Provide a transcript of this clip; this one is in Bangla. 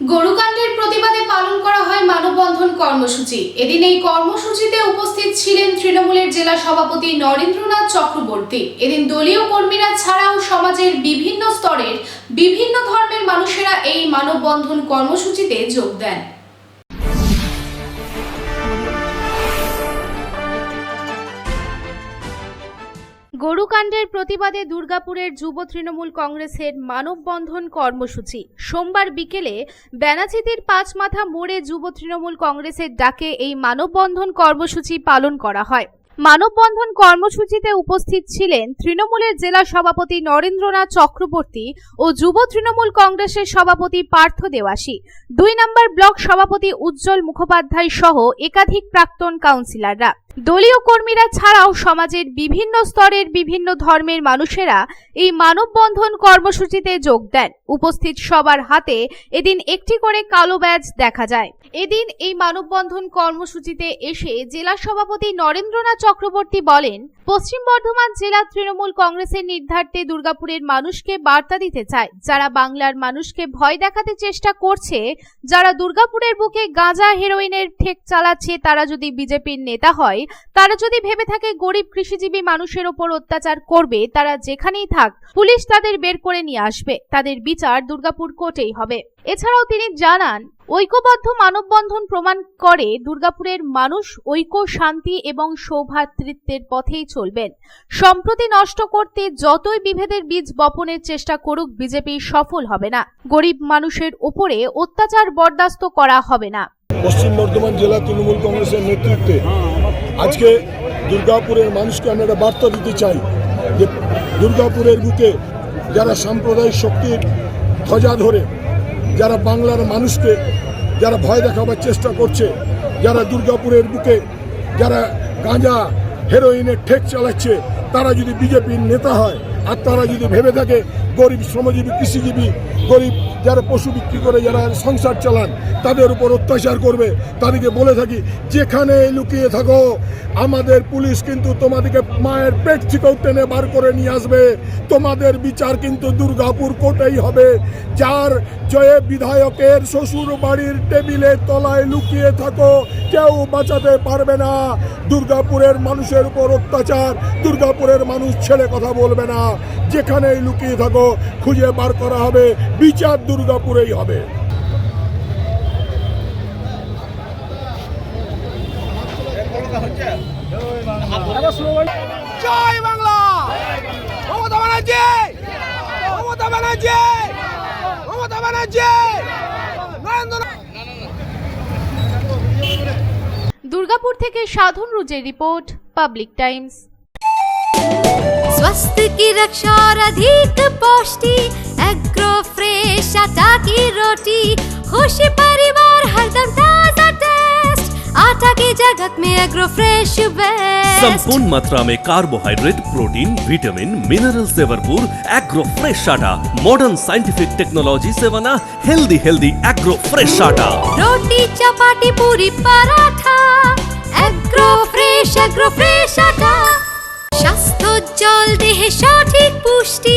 গরুকাণ্ডের প্রতিবাদে পালন করা হয় মানববন্ধন কর্মসূচি। এদিন এই কর্মসূচিতে উপস্থিত ছিলেন তৃণমূলের জেলা সভাপতি নরেন্দ্রনাথ চক্রবর্তী। এদিন দলীয় কর্মীরা ছাড়াও সমাজের বিভিন্ন স্তরের বিভিন্ন ধর্মের মানুষেরা এই মানববন্ধন কর্মসূচিতে যোগ দেন। গরুকাণ্ডের প্রতিবাদে দুর্গাপুরের যুব তৃণমূল কংগ্রেসের মানববন্ধন কর্মসূচি। সোমবার বিকেলে ব্যানাচিতির পাঁচ মাথা মোড়ে যুব তৃণমূল কংগ্রেসের ডাকে এই মানববন্ধন কর্মসূচি পালন করা হয়। মানববন্ধন কর্মসূচিতে উপস্থিত ছিলেন তৃণমূলের জেলা সভাপতি নরেন্দ্রনাথ চক্রবর্তী ও যুব তৃণমূল কংগ্রেসের সভাপতি পার্থ দেওয়াসী দুই নম্বর ব্লক সভাপতি উজ্জ্বল মুখোপাধ্যায় সহ একাধিক প্রাক্তন কাউন্সিলররা। দলীয় কর্মীরা ছাড়াও সমাজের বিভিন্ন স্তরের বিভিন্ন ধর্মের মানুষেরা এই মানববন্ধন কর্মসূচিতে যোগ দেন। উপস্থিত সবার হাতে এদিন একটি করে কালো ব্যাজ দেখা যায়। এদিন এই মানববন্ধন কর্মসূচিতে এসে জেলা সভাপতি নরেন্দ্রনাথ চক্রবর্তী বলেন পশ্চিম বর্ধমান জেলা তৃণমূল কংগ্রেসের নির্ধার্তে দুর্গাপুরের মানুষকে বার্তা দিতে চায়। যারা বাংলার মানুষকে ভয় দেখাতে চেষ্টা করছে, যারা দুর্গাপুরের বুকে গাঁজা হেরোইনের ঠেক চালাচ্ছে, তারা যদি বিজেপির নেতা হয়, তারা যদি ভেবে থাকে গরিব কৃষিজীবী মানুষের ওপর অত্যাচার করবে, তারা যেখানেই থাক, পুলিশ তাদের বের করে নিয়ে আসবে। তাদের বিচার দুর্গাপুর কোর্টেই হবে। এছাড়াও তিনি জানান, ঐক্যবদ্ধ মানববন্ধন প্রমাণ করে দুর্গাপুরের মানুষ ঐক্য, শান্তি এবং সৌভ্রাতৃত্বের পথেই চলবেন। সম্প্রতি নষ্ট করতে যতই বিভেদের বীজ বপনের চেষ্টা করুক, বিজেপি সফল হবে না। গরিব মানুষের উপরে অত্যাচার বরদাস্ত করা হবে না। পশ্চিম বর্ধমান জেলা তৃণমূল কংগ্রেসের নেতৃত্বে আজকে দুর্গাপুরের মানুষকে আমরা একটা বার্তা দিতে চাই যে দুর্গাপুরের বুকে যারা সাম্প্রদায়িক শক্তির ধ্বজা ধরে, যারা বাংলার মানুষকে যারা ভয় দেখাবার চেষ্টা করছে, যারা দুর্গাপুরের বুকে যারা গাঁজা হেরোইনের ঠেক চালাচ্ছে তারা যদি বিজেপির নেতা হয় আর তারা যদি ভেবে থাকে গরিব, শ্রমজীবী, কৃষিজীবী, গরিব যারা পশু বিক্রি করে, যারা সংসার চালান, তাদের উপর অত্যাচার করবে। তাদেরকে বলে থাকি, যেখানে লুকিয়ে থাকো, আমাদের পুলিশ কিন্তু তোমাদেরকে মায়ের পেট থেকেও টেনে বার করে নিয়ে আসবে। তোমাদের বিচার কিন্তু দুর্গাপুর কোর্টেই হবে। যার জয়ে বিধায়কের শ্বশুর বাড়ির টেবিলের তলায় লুকিয়ে থাকো, কেউ বাঁচাতে পারবে না। দুর্গাপুরের মানুষের উপর অত্যাচার, দুর্গাপুরের মানুষ ছেড়ে কথা বলবে না। যেখানেই লুকিয়ে থাকো খুঁজে বার করা হবে বিচার দুর্গাপুরেই হবে। জয় বাংলা! মমতা ব্যানার্জি! মমতা ব্যানার্জি! মমতা ব্যানার্জি! নরেন্দ্র দুর্গাপুর থেকে সাধন রুজের রিপোর্ট পাবলিক টাইমস। स्वास्थ्य की रक्षा और अधिक पौष्टि एग्रो फ्रेश आटा की रोटी खुशी परिवार हरदम ताज़ा टेस्ट आटा की जगत में एग्रो फ्रेश बेस्ट संपूर्ण मात्रा में कार्बोहाइड्रेट प्रोटीन विटामिन मिनरल से भरपूर एग्रो फ्रेश आटा। मॉडर्न साइंटिफिक टेक्नोलॉजी से बना हेल्दी हेल्दी एग्रो फ्रेश आटा। रोटी चपाटी पूरी पराठा। एग्रो फ्रेश एग्रो फ्रेश आटा। স্বাস্থ্যোজ্জ্বল দেহে সঠিক পুষ্টি